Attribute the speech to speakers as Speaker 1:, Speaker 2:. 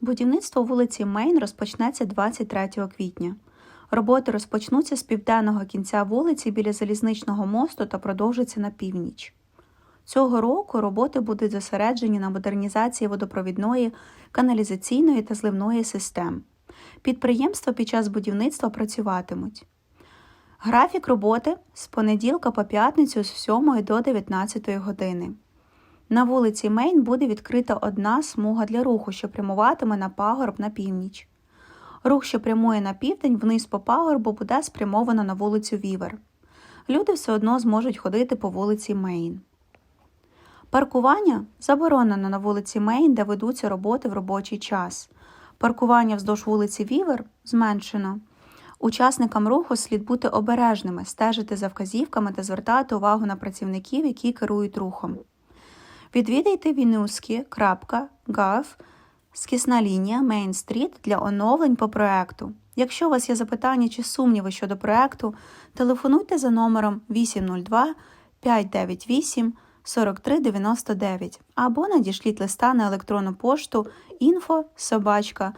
Speaker 1: Будівництво вулиці Мейн розпочнеться 23 квітня. Роботи розпочнуться з південного кінця вулиці біля залізничного мосту та продовжаться на північ. Цього року роботи будуть зосереджені на модернізації водопровідної, каналізаційної та зливної систем. Підприємства під час будівництва працюватимуть. Графік роботи з понеділка по п'ятницю з 7 до 19 години. На вулиці Мейн буде відкрита одна смуга для руху, що прямуватиме на пагорб на північ. Рух, що прямує на південь, вниз по пагорбу, буде спрямовано на вулицю Вівер. Люди все одно зможуть ходити по вулиці Мейн. Паркування заборонено на вулиці Мейн, де ведуться роботи в робочий час. Паркування вздовж вулиці Вівер зменшено. Учасникам руху слід бути обережними, стежити за вказівками та звертати увагу на працівників, які керують рухом. Відвідайте vinuski.gov скісна лінія Main Street для оновлень по проекту. Якщо у вас є запитання чи сумніви щодо проекту, телефонуйте за номером 802 598 4399 або надішліть листа на електронну пошту info собачка